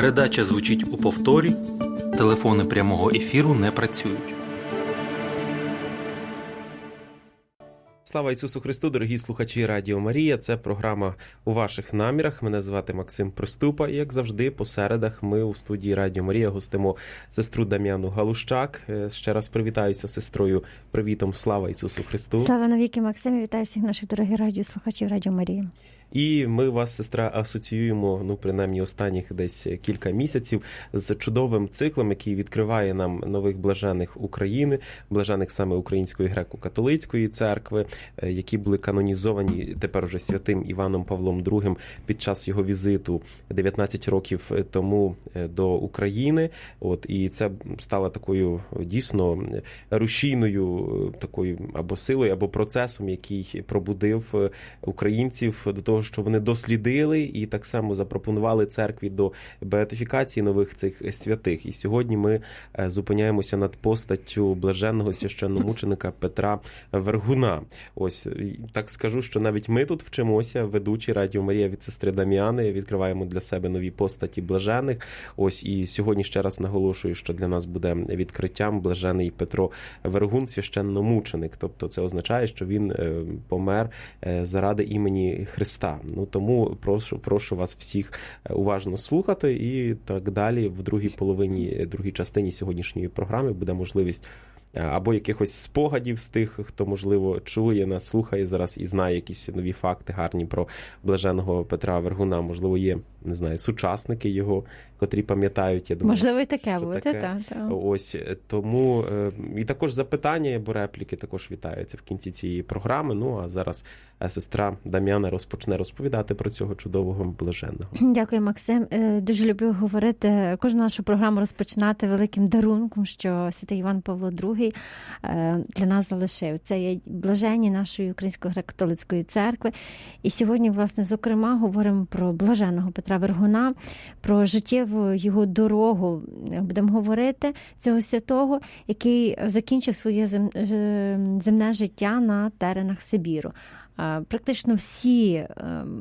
Передача звучить у повторі. Телефони прямого ефіру не працюють. Слава Ісусу Христу, дорогі слухачі Радіо Марія. Це програма у ваших намірах. Мене звати Максим Приступа. І як завжди, по середах ми у студії Радіо Марія гостимо сестру Дам'яну Галущак. Е, Ще раз привітаюся з сестрою. Привітом, слава Ісусу Христу! Слава навіки, Максим, вітаю всіх наших дорогих радіослухачів Радіо Марії. І ми вас, сестра, асоціюємо, ну принаймні останніх десь кілька місяців з чудовим циклом, який відкриває нам нових блажених України, блажених саме Української греко-католицької церкви, е, які були канонізовані тепер вже святим Іваном Павлом II під час його візиту 19 років тому е, до України. От і це стало такою дійсно рушійною е, такою або силою, або процесом, який пробудив е, українців до того, що вони дослідили і так само запропонували церкві до беатифікації нових цих святих. І сьогодні ми е, зупиняємося над постаттю блаженного священномученика Петра Вергуна. Ось так скажу, що навіть ми тут вчимося, ведучі Радіо Марія від сестри Даміани, відкриваємо для себе нові постаті блажених. Ось і сьогодні ще раз наголошую, що для нас буде відкриттям блажений Петро Вергун, священномученик. Тобто це означає, що він е, помер е, заради імені Христа. Ну тому прошу, прошу вас всіх е, уважно слухати, і так далі. В другій половині, е, другій частині сьогоднішньої програми буде можливість. е, Або якихось спогадів з тих, хто можливо чує нас, слухає зараз і знає якісь нові факти гарні про блаженого Петра Вергуна. Можливо, є не знаю, сучасники його, котрі пам'ятають. Я думаю, Можливо, і таке буде, так. Та. Ось е, тому е, і також запитання або репліки також вітаються в кінці цієї програми. Ну а зараз е, сестра Дам'яна розпочне розповідати про цього чудового блаженного. Дякую, Максим. Дуже люблю говорити кожну нашу програму розпочинати великим дарунком, що святий Іван Павло II для нас залишив. Це є блаженні нашої Української греко-католицької церкви. І сьогодні, власне, зокрема, говоримо про блаженого Петра Вергуна, про життєву його дорогу. Будемо говорити цього святого, який закінчив своє е, земне життя на теренах Сибіру. Практично всі е,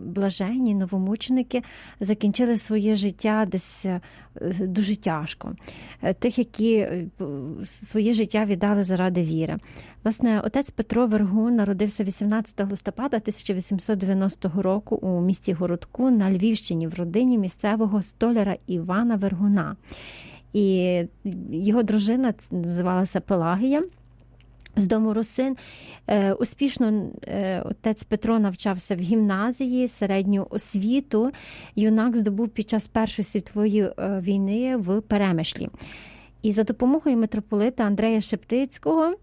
блаженні новомученики закінчили своє життя десь е, дуже тяжко. Е, Тих, які своє життя віддали заради віри. Власне, отець Петро Вергун народився 18 листопада 1890 року у місті Городку на Львівщині в родині місцевого столяра Івана Вергуна. І його дружина називалася Пелагія. З дому Русин Е, успішно е, отець Петро навчався в гімназії, середню освіту. Юнак здобув під час Першої світової е, війни в Перемишлі. І за допомогою митрополита Андрея Шептицького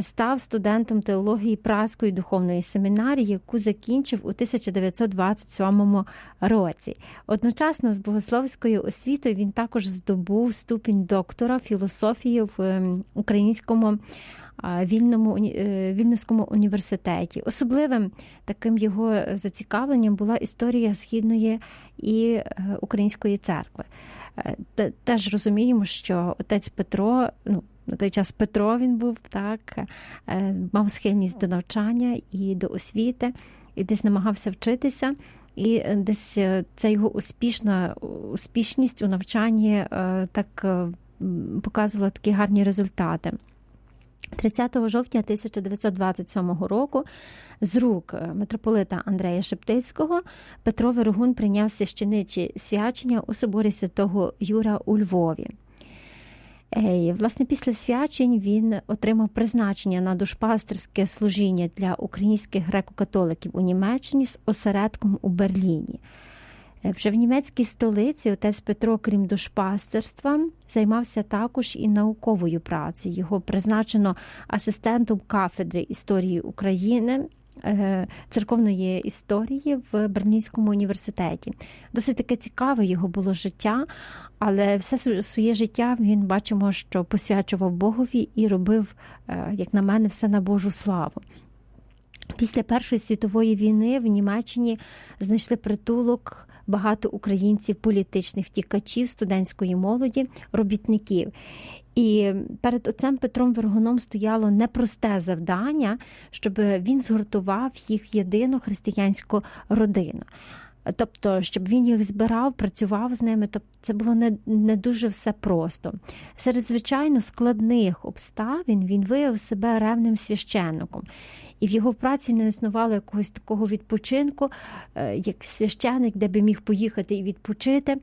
став студентом теології Праської духовної семінарії, яку закінчив у 1927 році. Одночасно з богословською освітою він також здобув ступінь доктора філософії в українському вільному е, Вільнюському університеті. Особливим таким його зацікавленням була історія східної і е, української церкви. Е, Теж розуміємо, що отець Петро, ну на той час Петро він був так, мав схильність до навчання і до освіти, і десь намагався вчитися. І десь ця його успішна успішність у навчанні так показувала такі гарні результати. 30 жовтня 1927 року з рук е, митрополита Андрея Шептицького Петро Вергун прийняв священичі свячення у соборі святого Юра у Львові. Е, Власне, після свячень він отримав призначення на душпастерське служіння для українських греко-католиків у Німеччині з осередком у Берліні. Вже в німецькій столиці отець Петро, крім душпастерства, займався також і науковою працею. Його призначено асистентом кафедри історії України. е, Церковної історії в Берлінському університеті. Досить таке цікаве його було життя, але все своє життя він бачимо, що посвячував Богові і робив, е, як на мене, все на Божу славу. Після Першої світової війни в Німеччині знайшли притулок багато українців, політичних втікачів, студентської молоді, робітників. І перед отцем Петром Вергуном стояло непросте завдання, щоб він згуртував їх єдину християнську родину. Тобто, щоб він їх збирав, працював з ними, тобто це було не, не дуже все просто. Серед звичайно складних обставин він виявив себе ревним священником. І в його праці не існувало якогось такого відпочинку, е, як священик, де би міг поїхати і відпочити.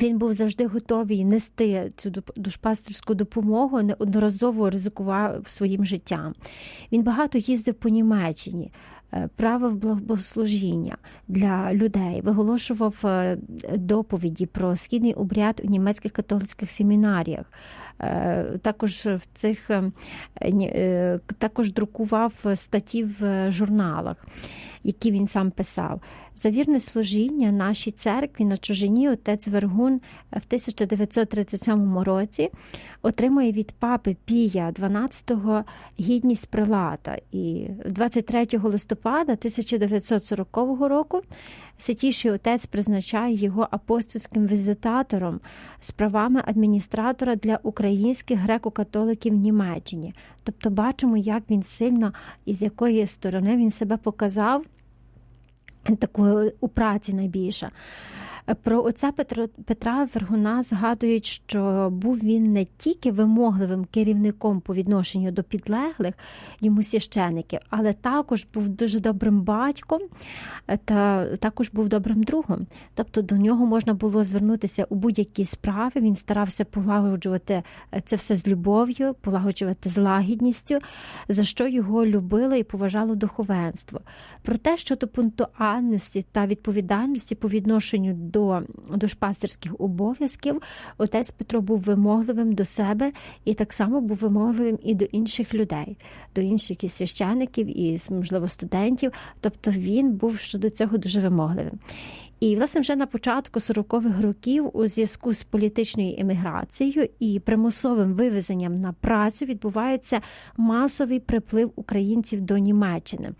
Він був завжди готовий нести цю душпастерську допомогу, неодноразово ризикував своїм життям. Він багато їздив по Німеччині, е, правив благослужіння для людей, виголошував е, доповіді про східний обряд у німецьких католицьких семінаріях. Е, Також в цих е, е, також друкував статті в журналах, які він сам писав. За вірне служіння нашій церкві на чужині отець Вергун в 1937 році отримує від папи Пія XII гідність прилата. І 23 листопада 1940 року Святіший отець призначає його апостольським візитатором з правами адміністратора для українських греко-католиків в Німеччині. Тобто бачимо, як він сильно і з якої сторони він себе показав такою у праці найбільше. Про отця Петро, Петра Вергуна згадують, що був він не тільки вимогливим керівником по відношенню до підлеглих йому священиків, але також був дуже добрим батьком та також був добрим другом. Тобто до нього можна було звернутися у будь-якій справі. Він старався полагоджувати це все з любов'ю, полагоджувати з лагідністю, за що його любило і поважало духовенство. Про те, щодо пунктуальності та відповідальності по відношенню до душпастерських обов'язків, отець Петро був вимогливим до себе і так само був вимогливим і до інших людей, до інших і священиків, і можливо студентів. Тобто він був щодо цього дуже вимогливим. І, власне, вже на початку 40-х років, у зв'язку з політичною еміграцією і примусовим вивезенням на працю, відбувається масовий приплив українців до Німеччини.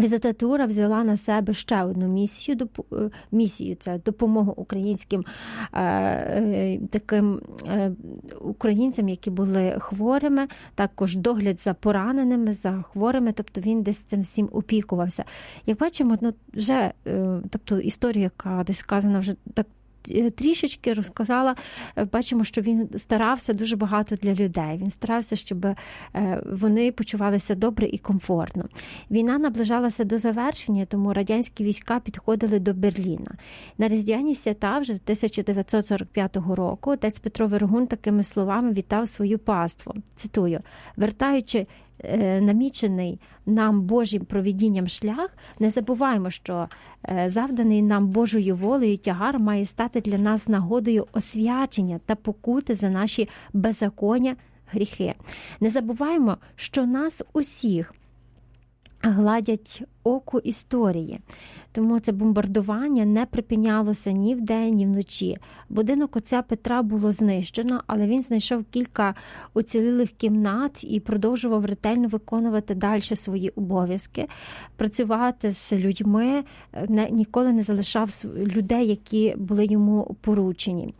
Візитатура взяла на себе ще одну місію. е, Місію це допомогу українським е, е, таким українцям, які були хворими, також догляд за пораненими, за хворими. Тобто він десь цим всім опікувався. Як бачимо, ну вже тобто історія, яка десь сказана вже так. Е, Трішечки розказала, Е, бачимо, що він старався дуже багато для людей. Він старався, щоб е, вони почувалися добре і комфортно. Війна наближалася до завершення, тому радянські війська підходили до Берліна. На різдвяні свята вже 1945 року отець Петро Вергун такими словами вітав свою паству. Цитую: вертаючи. Е, Намічений нам Божим провідінням шлях, не забуваємо, що е, завданий нам Божою волею тягар має стати для нас нагодою освячення та покути за наші беззаконня гріхи. Не забуваємо, що нас усіх гладять оку історії. Тому це бомбардування не припинялося ні вдень, ні вночі. Будинок отця Петра було знищено, але він знайшов кілька уцілілих кімнат і продовжував ретельно виконувати далі свої обов'язки, працювати з людьми, не, ніколи не залишав людей, які були йому поручені.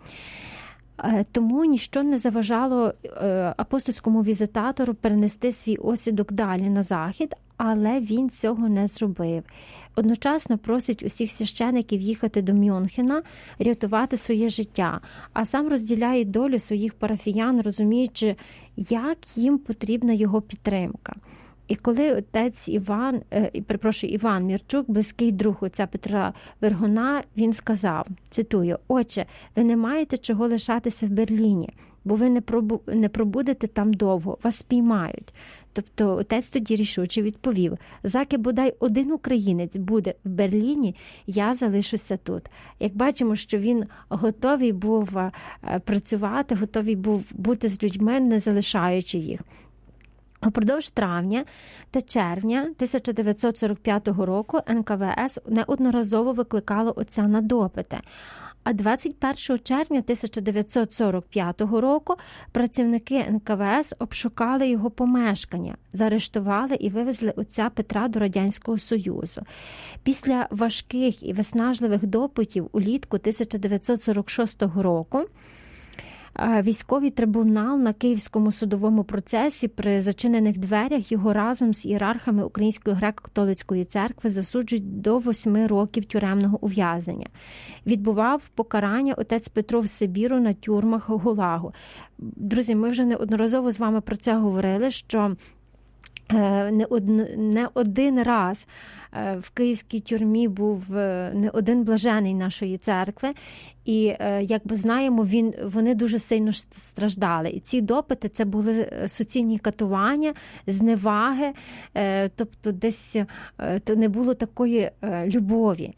Е, Тому ніщо не заважало е, апостольському візитатору перенести свій осідок далі на захід, але він цього не зробив. Одночасно просить усіх священиків їхати до Мюнхена, рятувати своє життя, а сам розділяє долю своїх парафіян, розуміючи, як їм потрібна його підтримка. І коли отець Іван, е, перепрошую, Іван Мірчук, близький друг отця Петра Вергуна, він сказав: цитую: Отче, ви не маєте чого лишатися в Берліні, бо ви не пробу, не пробудете там довго, вас спіймають. Тобто отець тоді рішуче відповів: заки бодай один українець буде в Берліні, я залишуся тут. Як бачимо, що він готовий був е, працювати, готовий був бути з людьми, не залишаючи їх. Упродовж травня та червня 1945 року НКВС неодноразово викликало отця на допити. А 21 червня 1945 року працівники НКВС обшукали його помешкання, заарештували і вивезли отця Петра до Радянського Союзу. Після важких і виснажливих допитів улітку 1946 року військовий трибунал на Київському судовому процесі при зачинених дверях його разом з ієрархами Української греко-католицької церкви засуджують до восьми років тюремного ув'язнення. Відбував покарання отець Петро в Сибіру на тюрмах Гулагу. Друзі, ми вже неодноразово з вами про це говорили. що не один, не один раз е, в київській тюрмі був е, не один блажений нашої церкви, і е, як ми знаємо, він вони дуже сильно страждали. І ці допити це були е, суцільні катування, зневаги, е, тобто десь е, то не було такої е, любові.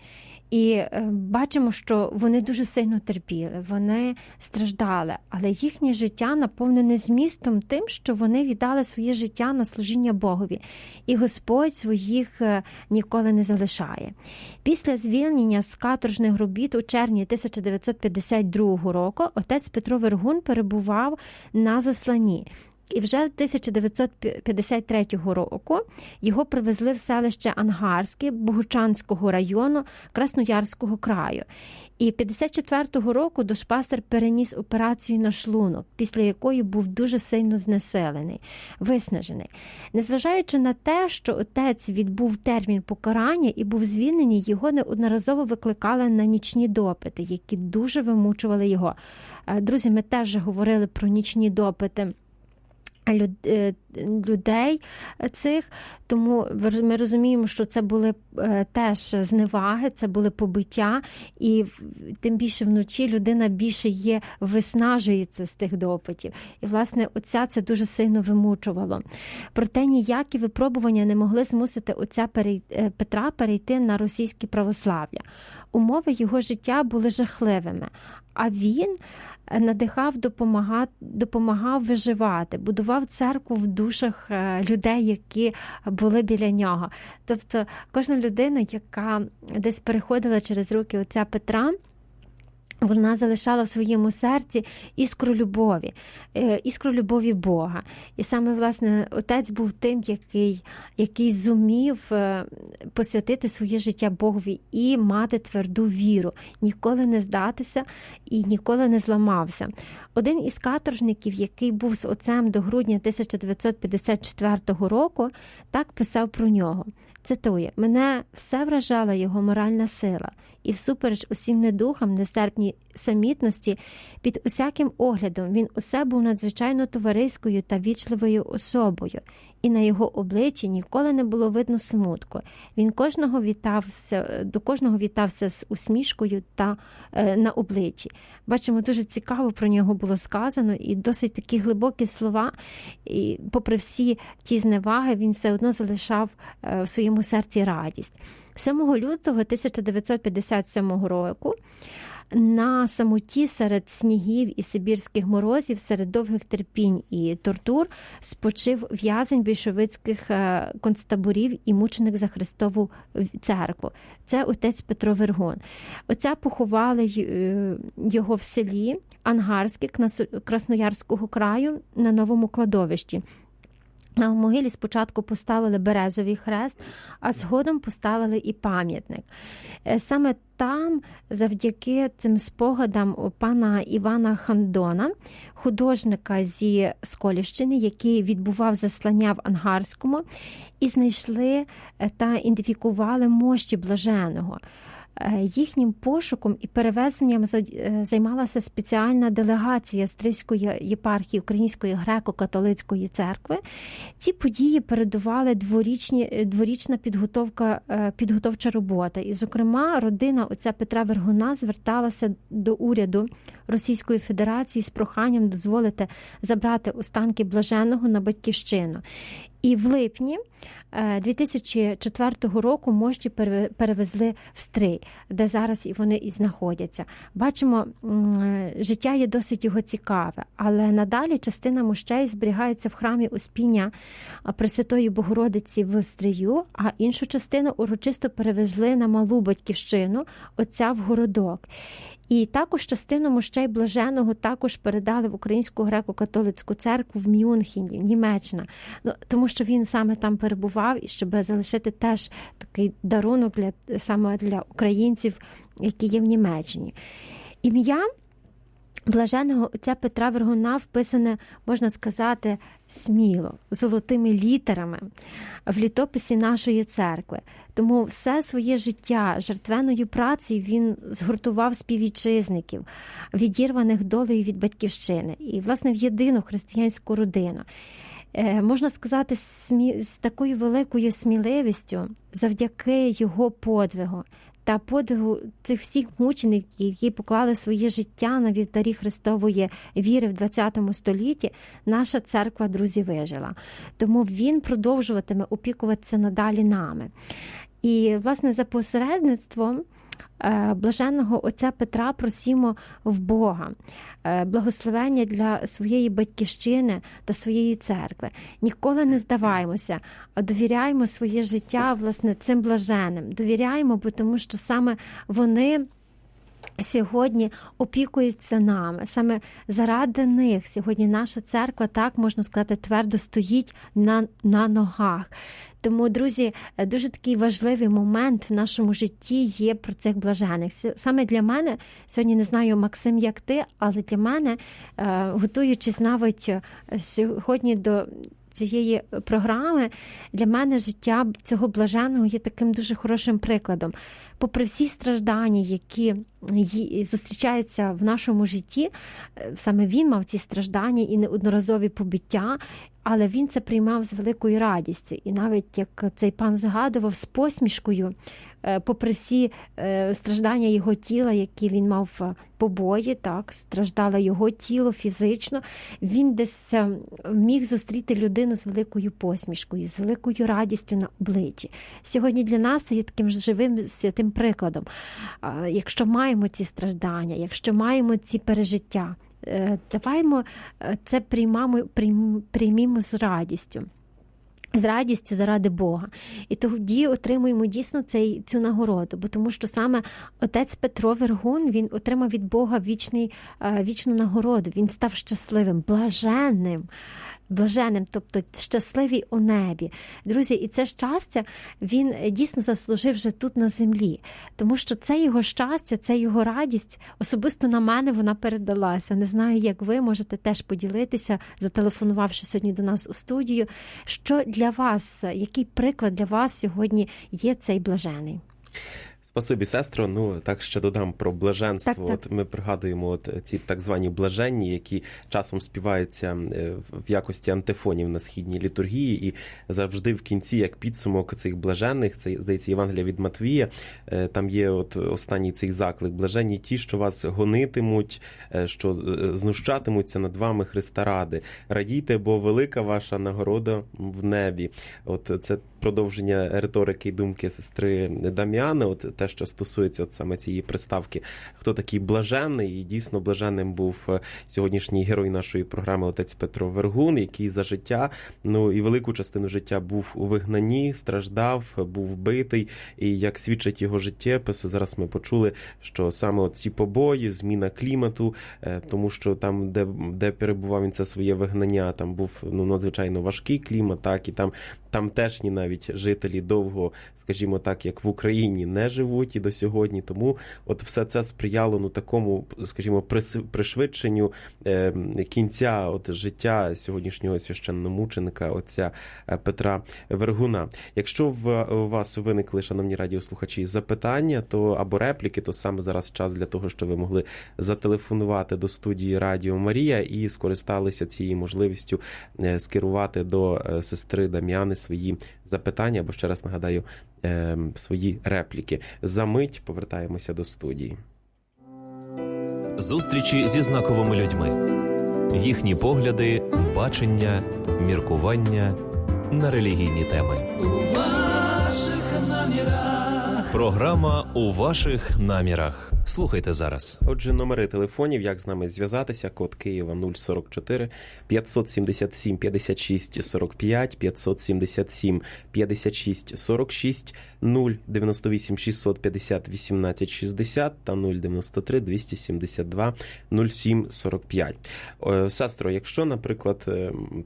І е, бачимо, що вони дуже сильно терпіли, вони страждали, але їхнє життя наповнене змістом тим, що вони віддали своє життя на служіння Богові, і Господь своїх е, ніколи не залишає. Після звільнення з каторжних робіт у червні 1952 року отець Петро Вергун перебував на засланні. І вже 1953 року його привезли в селище Ангарське Богучанського району Красноярського краю. І 54-го року душпастер переніс операцію на шлунок, після якої був дуже сильно знеселений, виснажений. Незважаючи на те, що отець відбув термін покарання і був звільнений, його неодноразово викликали на нічні допити, які дуже вимучували його. Е, Друзі, ми теж говорили про нічні допити людей цих, тому ми розуміємо, що це були е, теж зневаги, це були побиття, і тим більше вночі людина більше є виснажується з тих допитів. І, власне, отця це дуже сильно вимучувало. Проте ніякі випробування не могли змусити отця е, Петра перейти на російське православ'я. Умови його життя були жахливими, а він надихав, допомагав, допомагав виживати, будував церкву в душах е, людей, які були біля нього. Тобто кожна людина, яка десь переходила через руки отця Петра. Вона залишала в своєму серці іскру любові, е, іскру любові Бога. І саме власне отець був тим, який, який зумів е, посвятити своє життя Богові і мати тверду віру, ніколи не здатися і ніколи не зламався. Один із каторжників, який був з отцем до грудня 1954 року, так писав про нього. Цитує: мене все вражала його моральна сила, і всупереч усім недухам, нестерпній самітності, під усяким оглядом він усе був надзвичайно товариською та вічливою особою, і на його обличчі ніколи не було видно смутку. Він кожного вітався, до кожного вітався з усмішкою та е, на обличчі. Бачимо, дуже цікаво про нього було сказано, і досить такі глибокі слова. І попри всі ті зневаги, він все одно залишав е, в своєму серці радість. 7 лютого 1957 року. На самоті серед снігів і сибірських морозів, серед довгих терпінь і тортур спочив в'язень більшовицьких е, концтаборів і мученик за Христову церкву. Це отець Петро Вергун. Отця поховали е, його в селі Ангарське Красноярського краю на новому кладовищі. На могилі спочатку поставили березовий хрест, а згодом поставили і пам'ятник. Е, Саме там, завдяки цим спогадам пана Івана Хандона, художника зі Сколівщини, який відбував заслання в Ангарському, і знайшли е, та ідентифікували мощі блаженого. Е, Їхнім пошуком і перевезенням е, займалася спеціальна делегація Стрийської єпархії Української греко-католицької церкви. Ці події передували дворічні, е, дворічна підготовка, підготовча робота. І, зокрема, родина отця Петра Вергуна зверталася до уряду Російської Федерації з проханням дозволити забрати останки блаженого на батьківщину. І в липні 2004 року мощі пере- перевезли в Стрий, де зараз і вони і знаходяться. Бачимо, е, життя є досить його цікаве, але надалі частина мощей зберігається в храмі Успіння Пресвятої Богородиці в Стрию, а іншу частину урочисто перевезли на малу батьківщину отця в городок. І також частину мощей блаженого також передали в Українську греко-католицьку церкву в Мюнхені, Німеччина. Ну тому що він саме там перебував, і щоб залишити теж такий дарунок для саме для українців, які є в Німеччині. Ім'я Блаженого отця Петра Вергуна вписане, можна сказати, сміло, золотими літерами в літописі нашої церкви. Тому все своє життя жертвеною працею він згуртував співвітчизників, відірваних долею від батьківщини, і, власне, в єдину християнську родину. Е, Можна сказати, з такою великою сміливістю, завдяки його подвигу та подвигу цих всіх мучеників, які поклали своє життя на вівтарі Христової віри в ХХ столітті, наша церква, друзі, вижила. Тому він продовжуватиме опікуватися надалі нами. І, власне, за посередництвом е, блаженного отця Петра просімо в Бога благословення для своєї батьківщини та своєї церкви. Ніколи не здаваємося, а довіряємо своє життя власне цим блаженим. Довіряємо, бо тому що саме вони. Сьогодні опікуються нами саме заради них. Сьогодні наша церква, так можна сказати, твердо стоїть на, на ногах. Тому, друзі, дуже такий важливий момент в нашому житті є про цих блажених. Саме для мене сьогодні не знаю, Максим, як ти, але для мене, е, готуючись навіть е, сьогодні до. Цієї програми для мене життя цього блаженого є таким дуже хорошим прикладом. Попри всі страждання, які зустрічаються в нашому житті, саме він мав ці страждання і неодноразові побиття, але він це приймав з великою радістю. І навіть як цей пан згадував з посмішкою, попри всі страждання його тіла, які він мав побої, так страждало його тіло фізично, він десь міг зустріти людину з великою посмішкою, з великою радістю на обличчі. Сьогодні для нас є таким живим святим прикладом. Якщо маємо ці страждання, якщо маємо ці пережиття. Даваймо це приймаємо, приймімо з радістю. З радістю заради Бога. І тоді отримуємо дійсно цей, цю нагороду, бо тому що саме отець Петро Вергун він отримав від Бога вічний, вічну нагороду. Він став щасливим, блаженним. Блаженним, тобто щасливий у небі. Друзі, і це щастя він дійсно заслужив вже тут на землі, тому що це його щастя, це його радість. Особисто на мене вона передалася. Не знаю, як ви можете теж поділитися, зателефонувавши сьогодні до нас у студію. Що для вас, який приклад для вас сьогодні є цей блажений? Спасибі, сестро. Ну так ще додам про блаженство. Так, так. От ми пригадуємо от ці так звані блаженні, які часом співаються в якості антифонів на східній літургії, і завжди в кінці, як підсумок цих блаженних, це здається Євангелія від Матвія. Там є от останній цей заклик: блаженні ті, що вас гонитимуть, що знущатимуться над вами Христа ради. Радійте, бо велика ваша нагорода в небі. От це продовження риторики і думки сестри Дам'яни. От те, що стосується от саме цієї приставки, хто такий блаженний, і дійсно блаженним був сьогоднішній герой нашої програми, отець Петро Вергун, який за життя, ну і велику частину життя був у вигнанні, страждав, був битий. І як свідчить його життєпис, зараз ми почули, що саме ці побої, зміна клімату, тому що там, де де перебував він це своє вигнання, там був ну надзвичайно важкий клімат, так і там тамтешні навіть жителі довго, скажімо так, як в Україні, не живуть і до сьогодні. Тому от все це сприяло ну такому, скажімо, пришвидшенню е, кінця от життя сьогоднішнього священномученика, отця Петра Вергуна. Якщо в у вас виникли, шановні радіослухачі, запитання, то або репліки, то саме зараз час для того, щоб ви могли зателефонувати до студії Радіо Марія і скористалися цією можливістю скерувати до сестри Дам'яни свої запитання, або ще раз нагадаю, свої репліки. За мить повертаємося до студії. Зустрічі зі знаковими людьми, їхні погляди, бачення, міркування на релігійні теми. У ваших намірах. Програма у ваших намірах. Слухайте зараз. Отже, номери телефонів, як з нами зв'язатися, код Києва 044 577 56 45 577 56 46 098 650 18 60 та 093 272 07 45. Сестро, якщо, наприклад,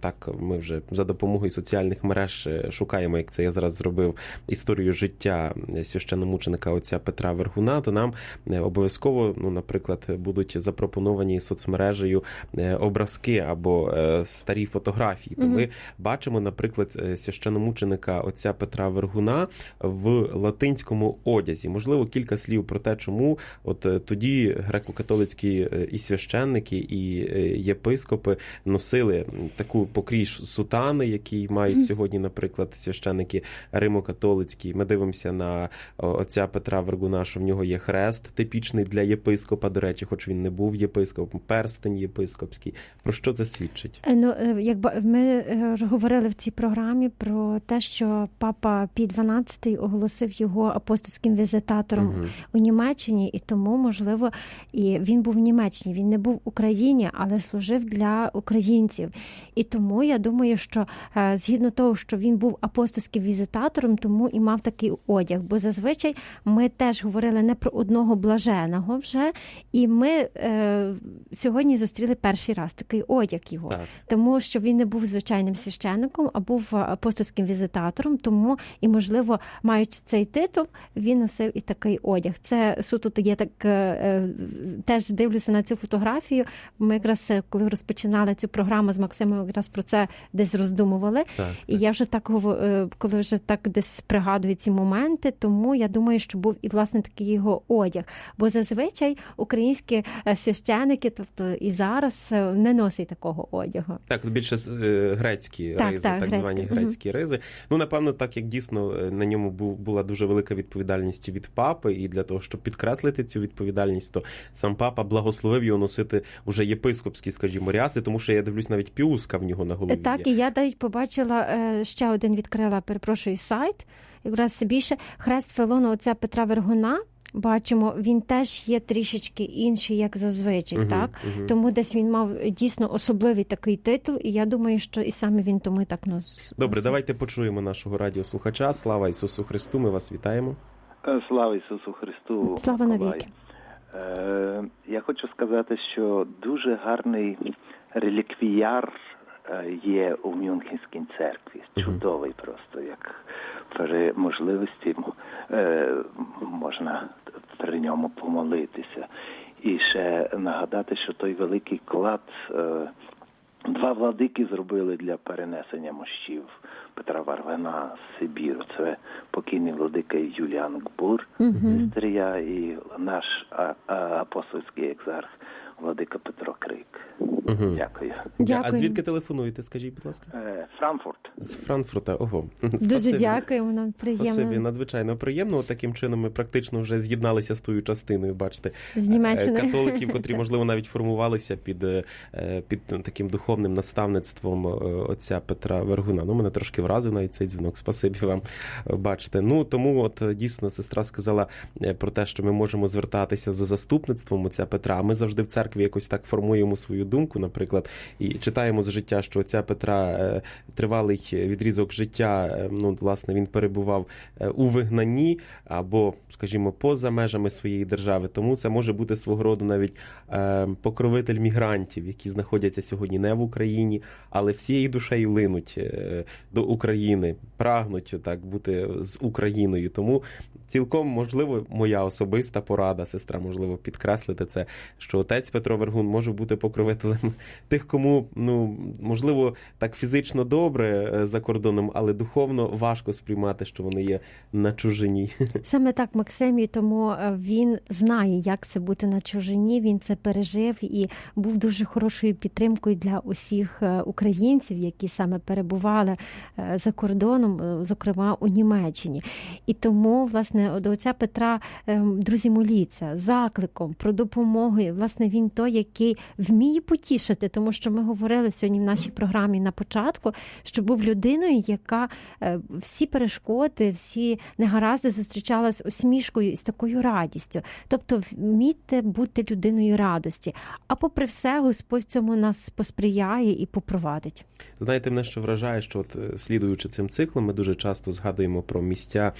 так ми вже за допомогою соціальних мереж шукаємо, як це я зараз зробив, історію життя священного священномученика отця Петра Вергуна, то нам е, обов'язково, ну, наприклад, будуть запропоновані соцмережею е, образки або е, старі фотографії. То Мгм. ми бачимо, наприклад, священомученика отця Петра Вергуна в латинському одязі. Можливо, кілька слів про те, чому от тоді греко-католицькі і священники, і єпископи носили таку покріж сутани, які мають сьогодні, наприклад, священники римо-католицькі. Ми дивимося на отця Петра Вергуна, що в нього є хрест типічний для єпископа. До речі, хоч він не був єпископом, перстень єпископський. Про що це свідчить? Е, Ну, е, якби ми е, говорили в цій програмі про те, що папа Пій XII оголосив його апостольським візитатором Мгм. у Німеччині, і тому, можливо, і він був в Німеччині. Він не був в Україні, але служив для українців. І тому я думаю, що згідно того, що він був апостольським візитатором, тому і мав такий одяг. Бо зазвичай ми теж говорили не про одного блаженого вже, і ми е, сьогодні зустріли перший раз такий одяг його Так. тому що він не був звичайним священником, а був апостольським візитатором. Тому і, можливо, маючи цей титул, він носив і такий одяг. Це суто я так е, е, теж дивлюся на цю фотографію. Ми якраз е, коли розпочинали цю програму з Максимом, якраз про це десь роздумували. Так, І я вже так е, коли вже так десь пригадую ці моменти, тому я думаю, що був і власне такий його одяг. Бо зазвичай українські е, священики, тобто і зараз е, не носять такого одягу. Так, більше е, грецькі Так, ризи, так, так, грецькі, звані грецькі ризи. Ну, напевно, так як дійсно на ньому бу- була дуже велика відповідальність від папи, і для того, щоб підкреслити цю відповідальність, то сам папа благословив його носити уже єпископські, скажімо, ряси, тому що я дивлюсь, навіть піуска в нього на голові. Так, і я навіть побачила ще один відкрила, перепрошую, сайт. Якраз більше хрест Фелону отця Петра Вергуна. Бачимо, він теж є трішечки інший, як зазвичай, Мгм, так? мгм. Тому десь він мав дійсно особливий такий титул, і я думаю, що і саме він тому і так нас. Добре, давайте почуємо нашого радіослухача. Слава Ісусу Христу! Ми вас вітаємо. Е, Слава Ісусу Христу! Слава навіки. Е, я хочу сказати, що дуже гарний реліквіяр е, є у Мюнхенській церкві. Чудовий просто, як при можливості е, можна при ньому помолитися. І ще нагадати, що той великий клад е, два владики зробили для перенесення мощів Петра Варвина з Сибіру. Це покійний владика Юліан Гбур Мгм. з Стрия і наш апостольський екзарх владика Петро Крик. Мгм. Дякую. А звідки телефонуєте? Скажіть, будь ласка? Е, Франкфурт. З Франкфурта. Ого. Дуже Спасибі. дякуємо, нам Спасибі, приємно надзвичайно приємно. От Таким чином ми практично вже з'єдналися з тою частиною. Бачите, з е, Німеччини. католиків, котрі можливо навіть формувалися під, е, під таким духовним наставництвом е, отця Петра Вергуна. Ну, мене трошки вразив навіть цей дзвінок. Спасибі вам. е, Бачите. Ну тому, от е, дійсно, сестра сказала е, про те, що ми можемо звертатися за заступництвом отця Петра. А ми завжди в церкві якось так формуємо свою думку, наприклад, і читаємо з життя, що отця Петра е, тривалий відрізок життя. е, Ну, власне, він перебував е, у вигнанні або, скажімо, поза межами своєї держави. Тому це може бути свого роду навіть покровитель мігрантів, які знаходяться сьогодні не в Україні, але всією душею линуть до України, прагнуть так бути з Україною. Тому цілком можливо моя особиста порада, сестра, можливо, підкреслити це, що отець Петро Вергун може бути покровителем тих, кому ну можливо так фізично добре е, за кордоном, але духовно важко сприймати, що вони є на чужині. Саме так, Максим, і тому е, він знає, як це бути на чужині. Він це пережив і був дуже хорошою підтримкою для усіх е, українців, які саме перебували за кордоном, зокрема у Німеччині. І тому, власне, до отця Петра, е, друзі, моліться закликом про допомогу. Власне, він той, який вміє потішити, тому що ми говорили сьогодні в нашій програмі на початку, що був людиною, яка е, всі перешкоди, всі негаразди зустрічала з усмішкою і з такою радістю. Тобто, вмійте бути людиною радості. А попри все, Господь цьому нас посприяє і попровадить. Знаєте, мене що вражає, що от е, слідуючи цим циклом, ми дуже часто згадуємо про місця.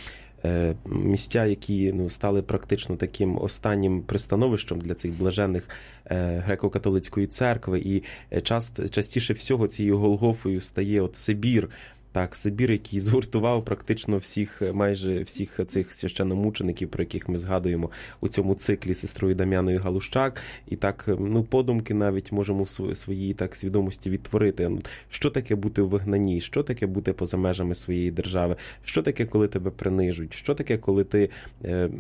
Е, Місця, які ну стали практично таким останнім пристановищем для цих блажених е, греко-католицької церкви, і е, часто частіше всього цією Голгофою стає от Сибір. Так, Сибір, який згуртував практично всіх, е, майже всіх цих священномучеників, про яких ми згадуємо у цьому циклі сестрою Дам'яною Галущак, і так, е, ну, подумки навіть можемо в своїй так свідомості відтворити. Ну, Що таке бути у вигнанні? Що таке бути поза межами своєї держави? Що таке, коли тебе принижують? Що таке, коли ти е,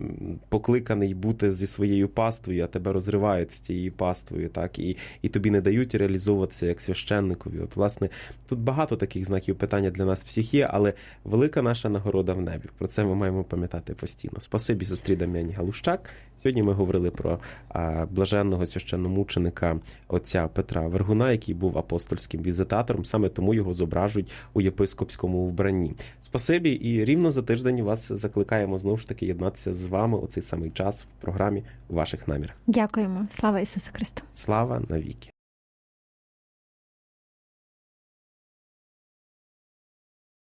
покликаний бути зі своєю паствою, а тебе розривають з цією паствою, так і, і тобі не дають реалізовуватися як священникові? От, власне, тут багато таких знаків питання для нас всіх є, але велика наша нагорода в небі. Про це ми маємо пам'ятати постійно. Спасибі, сестрі Дам'яні Галущак. Сьогодні ми говорили про блаженного священномученика отця Петра Вергуна, який був апостольським візитатором. Саме тому його зображують у єпископському вбранні. Спасибі, і рівно за тиждень вас закликаємо знову ж таки єднатися з вами у цей самий час в програмі у ваших намірах. Дякуємо. Слава Ісусу Христу! Слава навіки!